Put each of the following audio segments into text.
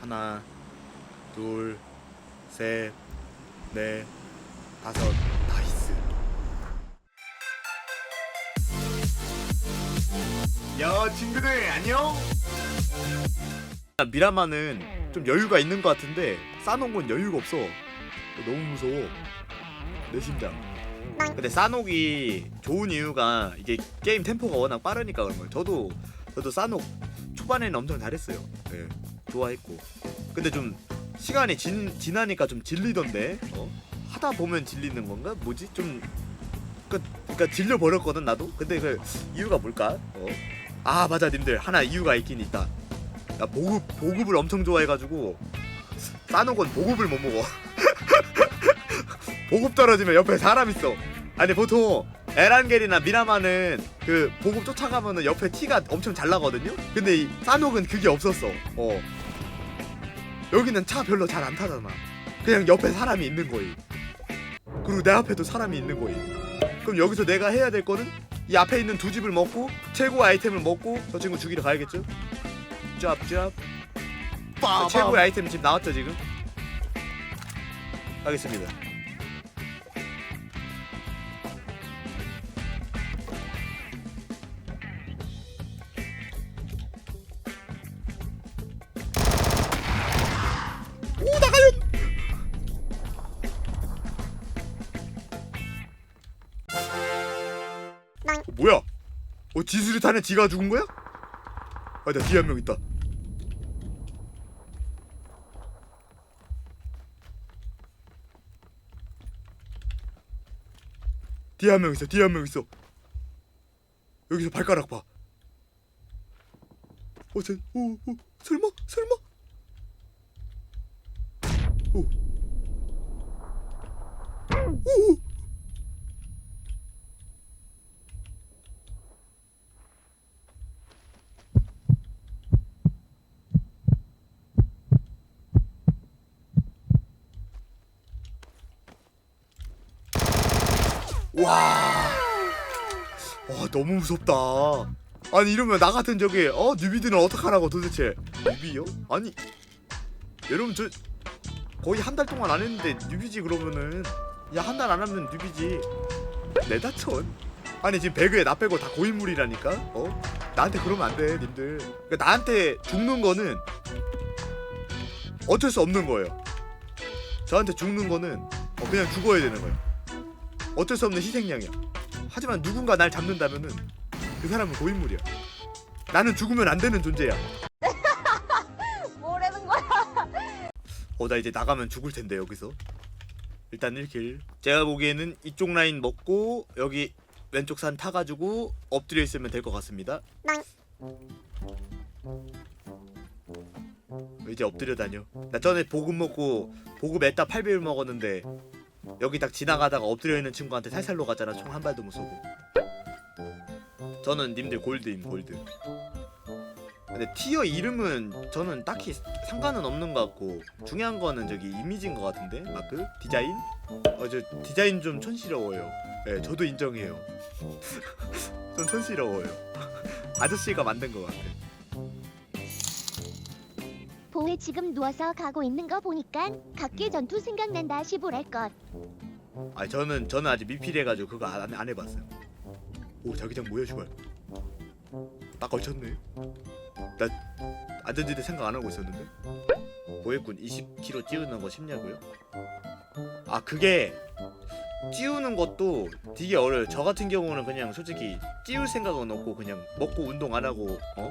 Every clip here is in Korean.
하나, 둘, 셋, 넷, 다섯. 나이스. 야, 친구들 안녕. 미라마는 좀 여유가 있는 것 같은데 싸놓은 여유가 없어. 너무 무서워. 내 심장. 근데 싸녹이 좋은 이유가 이게 게임 템포가 워낙 빠르니까 그런 거예요. 저도 저도 싸녹 초반에는 엄청 잘했어요. 예, 좋아했고. 근데 좀 시간이 진, 지나니까 좀 질리던데. 어? 하다 보면 질리는 건가? 뭐지? 좀 그, 그러니까 질려 버렸거든 나도. 근데 그 이유가 뭘까? 어? 아 맞아 님들 하나 이유가 있긴 있다. 나 보급 보급을 엄청 좋아해가지고 싸녹은 보급을 못 먹어. 보급 떨어지면 옆에 사람 있어. 아니 보통 에란겔이나 미라마는 그 보급 쫓아가면은 옆에 티가 엄청 잘 나거든요. 근데 이 싸녹은 그게 없었어. 어. 여기는 차 별로 잘 안 타잖아. 그냥 옆에 사람이 있는 거임. 그리고 내 앞에도 사람이 있는 거임. 그럼 여기서 내가 해야 될 거는 이 앞에 있는 두 집을 먹고 최고 아이템을 먹고 저 친구 죽이러 가야겠죠? 짭짭. 최고의 아이템 지금 나왔죠 지금? 가겠습니다. 어, 뭐야? 어 지수리탄에 지가 죽은 거야? 아, 나 뒤에 한 명 있다. 뒤에 한 명 있어. 뒤에 한 명 있어. 여기서 발가락 봐. 어, 쟤, 오, 오, 설마, 설마? 오. 오. 와. 와 너무 무섭다. 아니 이러면 나 같은 저기 어 뉴비들은 어떡하라고 도대체? 뉴비요? 아니 여러분 저 거의 한 달 동안 안 했는데 뉴비지 그러면은. 야 한 달 안 하면 뉴비지. 내다천? 아니 지금 배그에 나 빼고 다 고인물이라니까? 어? 나한테 그러면 안 돼 님들. 그러니까 나한테 죽는 거는 어쩔 수 없는 거예요. 저한테 죽는 거는 어, 그냥 죽어야 되는 거예요 어쩔 수 없는 희생양이야. 하지만 누군가 날 잡는다면은 그 사람은 고인물이야. 나는 죽으면 안 되는 존재야. 뭐라는 거야? 어 나 이제 나가면 죽을 텐데 여기서. 일단 1킬. 제가 보기에는 이쪽 라인 먹고 여기 왼쪽 산 타가지고 엎드려 있으면 될 것 같습니다. 이제 엎드려 다녀. 나 전에 보급 먹고 보급 에따 8배율 먹었는데 여기 딱 지나가다가 엎드려 있는 친구한테 살살 녹았잖아. 총 한 발도 못 쏘고. 저는 님들 골드임 골드. 근데 티어 이름은 저는 딱히 상관은 없는 것 같고 중요한 거는 저기 이미지인 것 같은데 마크 디자인 어 저 디자인 좀 촌스러워요. 예, 저도 인정해요. 좀 촌스러워요. 아저씨가 만든 것 같아. 봉에 지금 누워서 가고 있는 거 보니까 각계 전투 생각난다 시보랄 것. 아 저는 저는 아직 미필해가지고 그거 안, 안 해봤어요. 오 자기장 뭐야 슈발. 딱 걸쳤네. 나 안전지대 생각 안 하고 있었는데. 뭐했군 20kg 찌우는 거 쉽냐고요? 아 그게 찌우는 것도 되게 어려요. 저 같은 경우는 그냥 솔직히 찌울 생각은 없고 그냥 먹고 운동 안 하고 어?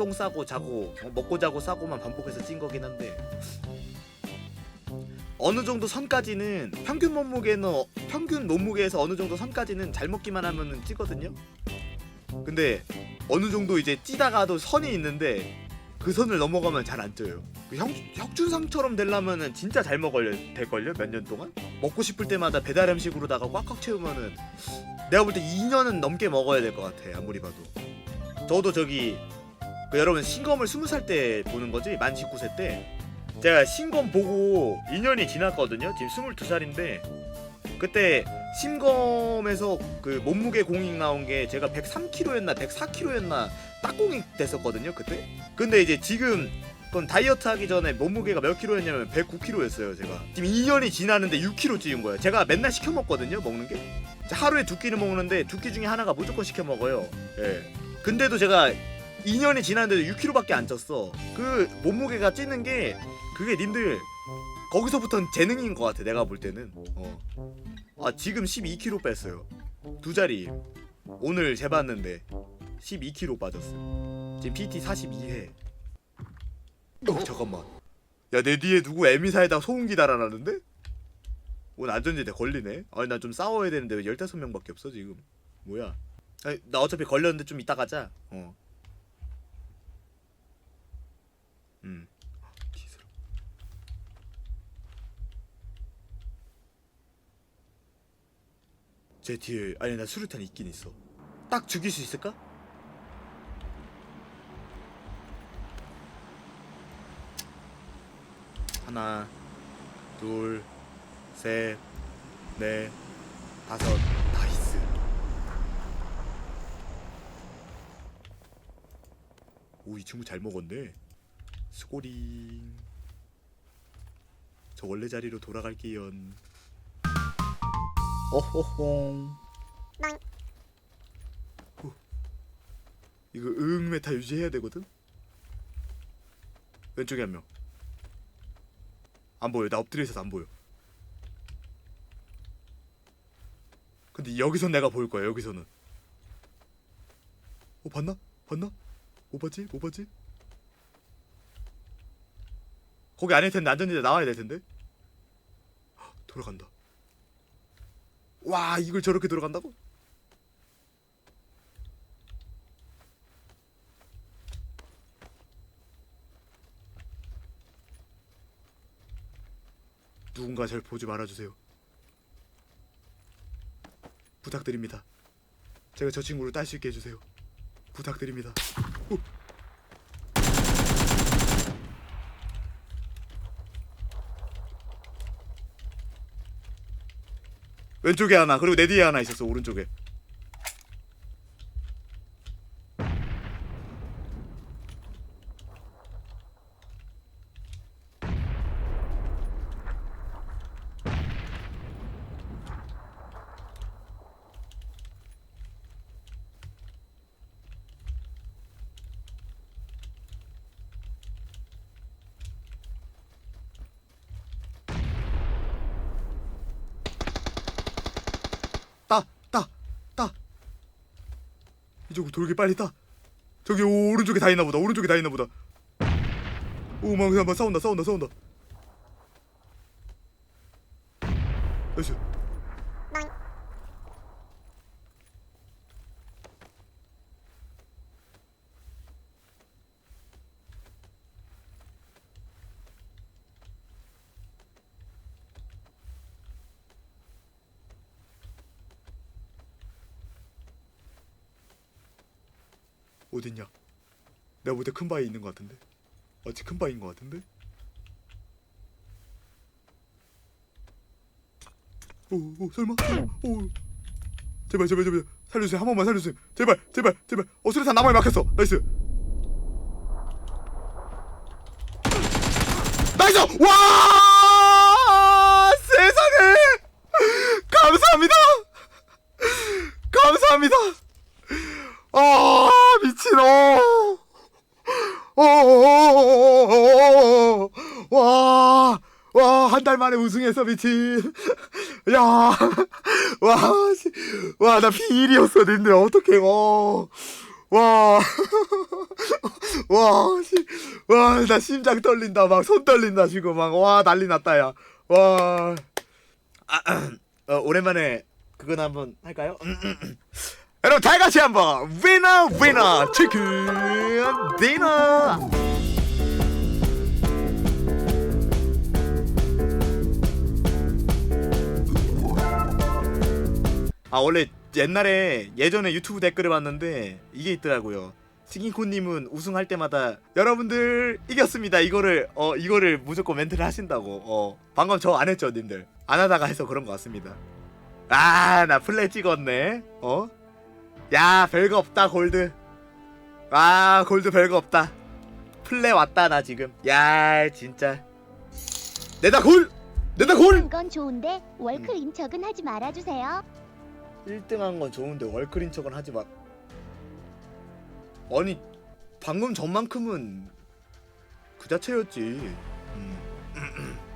똥 싸고 자고 어, 먹고 자고 싸고만 반복해서 찐 거긴 한데 어느 정도 선까지는 평균 몸무게는 어- 평균 몸무게에서 어느 정도 선까지는 잘 먹기만 하면은 찌거든요. 근데 어느 정도 이제 찌다가도 선이 있는데 그 선을 넘어가면 잘 안 쪄요. 그 형, 혁준상처럼 되려면은 진짜 잘 먹어야 될걸요 몇 년 동안? 먹고 싶을 때마다 배달 음식으로다가 꽉꽉 채우면은 내가 볼 때 2년은 넘게 먹어야 될 것 같아 아무리 봐도. 저도 저기 그 여러분 신검을 20살 때 보는 거지 만 19세 때 제가 신검 보고 2년이 지났거든요. 지금 22살인데 그때 신검에서 그 몸무게 공익 나온 게 제가 103kg였나 104kg였나 딱 공익 됐었거든요. 그때. 근데 이제 지금 그건 다이어트 하기 전에 몸무게가 몇 킬로였냐면 109킬로였어요 제가 지금 2년이 지났는데 6킬로 찌운 거예요 제가 맨날 시켜 먹거든요 먹는 게 하루에 두 끼는 먹는데 두 끼 중에 하나가 무조건 시켜 먹어요 예 근데도 제가 2년이 지났는데도 6킬로밖에 안 쪘어. 그 몸무게가 찌는 게 그게 님들 거기서부터는 재능인 것 같아 내가 볼 때는. 어. 아 지금 12kg 뺐어요. 두 자리. 오늘 재봤는데 12kg 빠졌어. 지금 PT 42회 어 잠깐만. 야 내 뒤에 누구 에미사에다 소음기 달아놨는데? 오늘 안전지대 걸리네? 아니 나 좀 싸워야 되는데 왜 15명밖에 없어 지금? 뭐야? 아니, 나 어차피 걸렸는데 좀 이따 가자. 어 음. 기스러. 제 뒤에 아니 나 수류탄 있긴 있어 딱 죽일 수 있을까? 하나 둘 셋 넷 다섯 나이스 오 이 친구 잘 먹었네 수고링 저 원래 자리로 돌아갈게요 어호홍 후. 이거 응 메타 유지해야 되거든 왼쪽에 한 명 안 보여 나 엎드려 있어서 안 보여 근데 여기선 내가 보일 거야 여기서는 어 봤나? 봤나? 못 봤지? 못 봤지? 거기 아닐 텐데 안전지대 나와야 될 텐데 헉, 돌아간다 와 이걸 저렇게 돌아간다고? 누군가 절 보지 말아주세요. 부탁드립니다. 제가 저 친구를 딸 수 있게 해주세요. 부탁드립니다. 오. 왼쪽에 하나 그리고 내 뒤에 하나 있었어 오른쪽에 따, 따, 따. 이쪽으로 돌게 빨리 따. 저기 오, 오른쪽에 다 있나 보다. 오른쪽에 다 있나 보다. 오, 막, 막 싸운다, 싸운다, 싸운다. 나이스. 어딨냐? 내가 볼 때 큰 바위 있는 것 같은데. 어찌 큰 바위인 것 같은데? 오, 오 설마? 오, 제발 제발 제발. 살려주세요. 한 번만 살려주세요. 제발 제발 제발. 어 수류탄 나무에 막혔어. 나이스. 나이스! 와! 세상에! 감사합니다! 감사합니다! 아 미친 어. 어. 와. 와, 한 달 만에 우승해서 미친. 야. 와. 씨. 와, 나 P1이었어, 근데 어떡해. 어. 와. 와. 씨. 와, 나 심장 떨린다. 막 손 떨린다 지금 막. 와, 난리 났다 야. 와. 아, 어, 오랜만에 그건 한번 할까요? 여러분 다 같이 한번 위너 위너 치킨 디너 아 원래 옛날에 예전에 유튜브 댓글을 봤는데 이게 있더라고요. 스kin코님은 우승할 때마다 여러분들 이겼습니다. 이거를 어 이거를 무조건 멘트를 하신다고. 어 방금 저 안 했죠 님들. 안 하다가 해서 그런 것 같습니다. 아 나 플레이 찍었네. 어 야 별거 없다 골드. 아 골드 별거 없다. 플레 왔다 나 지금. 야 진짜. 내다 골! 내다 골! 한건 좋은데 월클 인척은 하지 말아주세요. 1등 한 건 좋은데 월클인 척은 하지 마. 아니 방금 전만큼은 그 자체였지. 음.